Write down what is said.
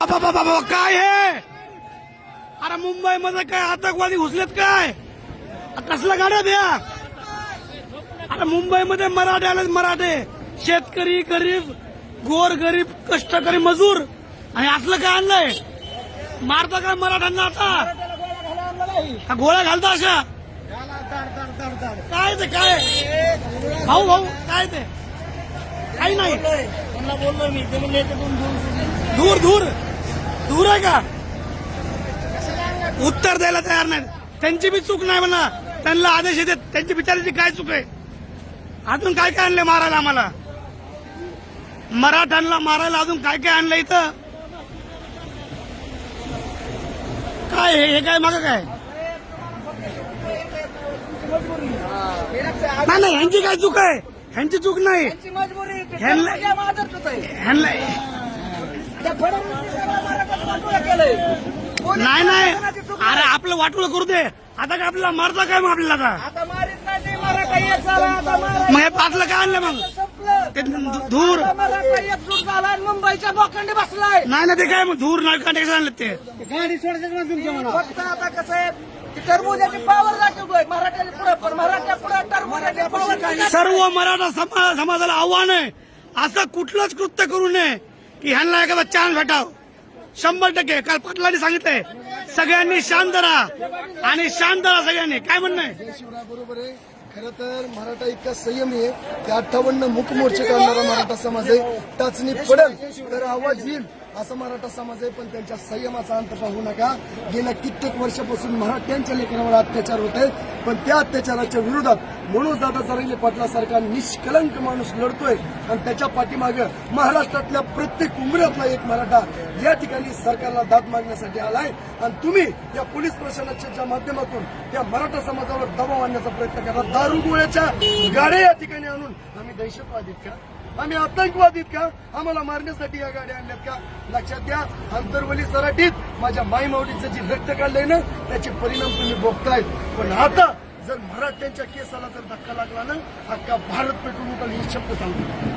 बाबा बाबा बाबा काय हे? अरे मुंबईमध्ये काय आतंकवादी घुसलेत काय? कसल्या गाड्या द्या अरे मुंबईमध्ये मराठे आलेत मराठे. शेतकरी गरीब गोर गरीब कष्टकरी मजूर. आणि असलं काय आणलंय? मारता काय मराठ्यांना आता? गोळ्या घालता अशा? काय ते काय? भाऊ भाऊ काय ते? काही नाही. बोललो मी. दूर दूर दूर आहे का? उत्तर द्यायला तयार नाही त्यांची बी चूक नाही म्हणा. त्यांना आदेश येते. त्यांची बिचाराची काय चूक आहे? अजून काय काय आणले मारायला आम्हाला? मराठ्यांना मारायला अजून काय काय आणलं इथं? काय हे? काय माग काय? नाही नाही ह्यांची काय चूक आहे? ह्यांची चूक नाही. मजबुरी ह्यांना नाही नाही. अरे आपलं वाटोळ करू दे. आता काय आपल्याला मारता काय मग आपल्याला आता? आता मारित नाही ते मराठा एक झाला आता मराठा मग हे पाचलं काय आणलं मग? संपलं. ते धू- धूर. आता मराठा एकजूट झाला आणि मुंबईच्या बोखंडी बसलाय. नाही ना ते काय मग? धूर नाही कांटे आणलं ते. गाडी सोडायचं तुमच्या फक्त आता कसं आहे की टरबुजाची पावर दाखवतोय. मराठ्याच्या पुढे पण मराठ्या पुढे टरबुजाची पावर सर्व मराठा समा- समाजाला आव्हान आहे. असं कुठलंच कृत्य करू नये की ह्यांना एखादा चान्स भेटाव. शंभर टक्के. काल पाटलांनी सांगितलंय सगळ्यांनी शांत राहा. आणि शांत राहा सगळ्यांनी. काय म्हणणं आहे? बरोबर आहे. खरं तर मराठा इतका संयमी आहे की अठ्ठावन्न मुख मोर्चे काढणारा मराठा समाज आहे. टाचणी पडेल तर आवाज येईल असा मराठा समाज आहे. पण त्यांच्या संयमाचा अंत पाहू नका. गेल्या कित्येक वर्षापासून मराठ्यांच्या लेखनावर अत्याचार होत आहेत. पण त्या अत्याचाराच्या विरोधात म्हणून दादा जरांगे पाटलासारखा निष्कलंक माणूस लढतोय. आणि त्याच्या पाठीमागं महाराष्ट्रातल्या प्रत्येक उमऱ्यातला एक मराठा या ठिकाणी सरकारला दाद मागण्यासाठी आलाय. आणि तुम्ही या पोलीस प्रशासनाच्या माध्यमातून त्या मराठा समाजावर दबाव आणण्याचा प्रयत्न करा. दारुगोळ्याच्या गाड्या या ठिकाणी आणून आम्ही दहशतवादीत का? आम्ही आतंकवादीत का? आम्हाला मारण्यासाठी या गाड्या आणल्यात का? लक्षात घ्या अंतरवली सराटीत माझ्या माईमावलीचं जे रक्त काढलंय ना त्याचे परिणाम तुम्ही भोगतायत पण आता जर मराठ्यांच्या केसाला जर धक्का लागला ना अख्खा भारत पेटून उठल ही शब्द सांगतो